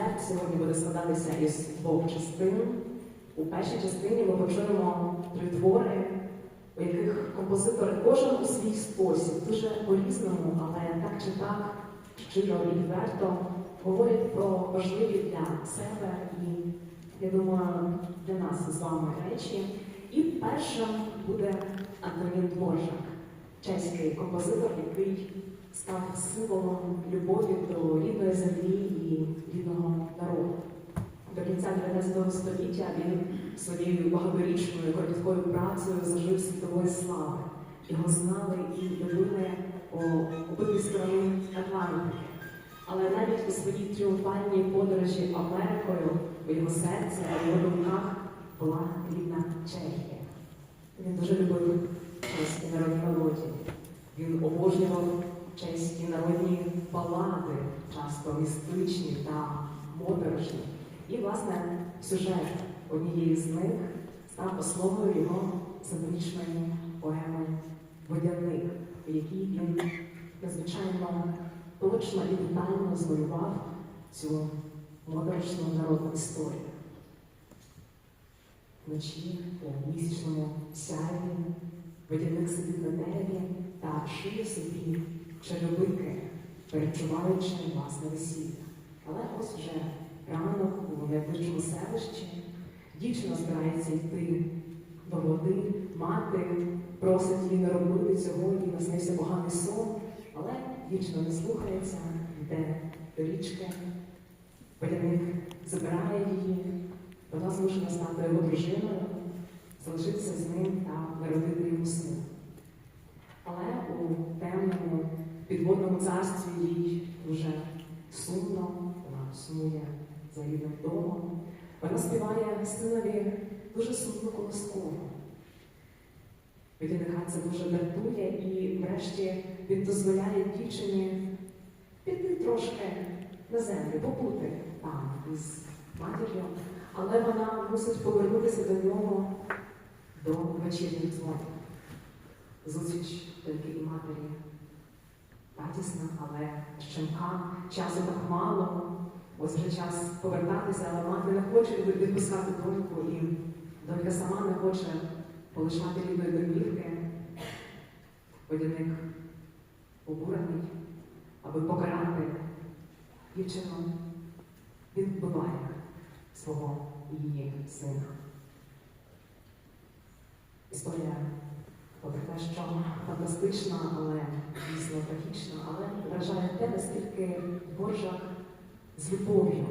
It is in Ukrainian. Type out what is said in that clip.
концерт сьогодні буде складатися із двох частин. У першій частині ми почуємо три твори, у яких композитори кожен у свій спосіб, дуже по-різному, але так чи так, щиро і відверто говорять про важливі для себе і, я думаю, для нас з вами речі. І першим буде Антонін Дворжак, чеський композитор, який став символом любові до рідної землі і рідного народу. До кінця 19 століття він своєю багаторічною кропіткою працею зажив світової слави. Його знали і любили по обидві сторони Атлантики. Але навіть у своїй тріумфальній подорожі Америкою у його серці, в його думках була рідна Чехія. Він дуже любив чеські народні мелодії. Він обожнював чеські балади, часто містичні та моторошні. І, власне, сюжет однієї з них став основою його символічної поеми Водяник, в якій він надзвичайно точно і детально змалював цю моторошну народну історію. Вночі у місячному сяйві водяник сидить на дереві та шиє собі черевики, перечуваючи власне весілля. Але ось вже ранок у найближчому селищі дівчина збирається йти до води, мати просить її не робити цього, їй наснився поганий сон, але дівчина не слухається, йде до річки, водяник забирає її. Вона змушена стати його дружиною, залишитися з ним та народити йому сина. Але у темному підводному царстві їй дуже сумно, вона сумує за рідним домом. Вона співає синові дуже сумну колоскову. Відіника це дуже дратує, і врешті він дозволяє дівчині піти трошки на землю, побути там із матір'ю, але вона мусить повернутися до нього до вечірніх дзвонів. Зустріч тільки і матері радісна, але щемка, часу так мало. Ось вже час повертатися, але мати не хоче відпускати доньку, і донька сама не хоче полишати рідної домівки. Водяник обурений, аби покарати дівчину, він вбиває свого її сина. Історія попри те, що фантастична, але дійсно але вражає те, наскільки Божа з любов'ю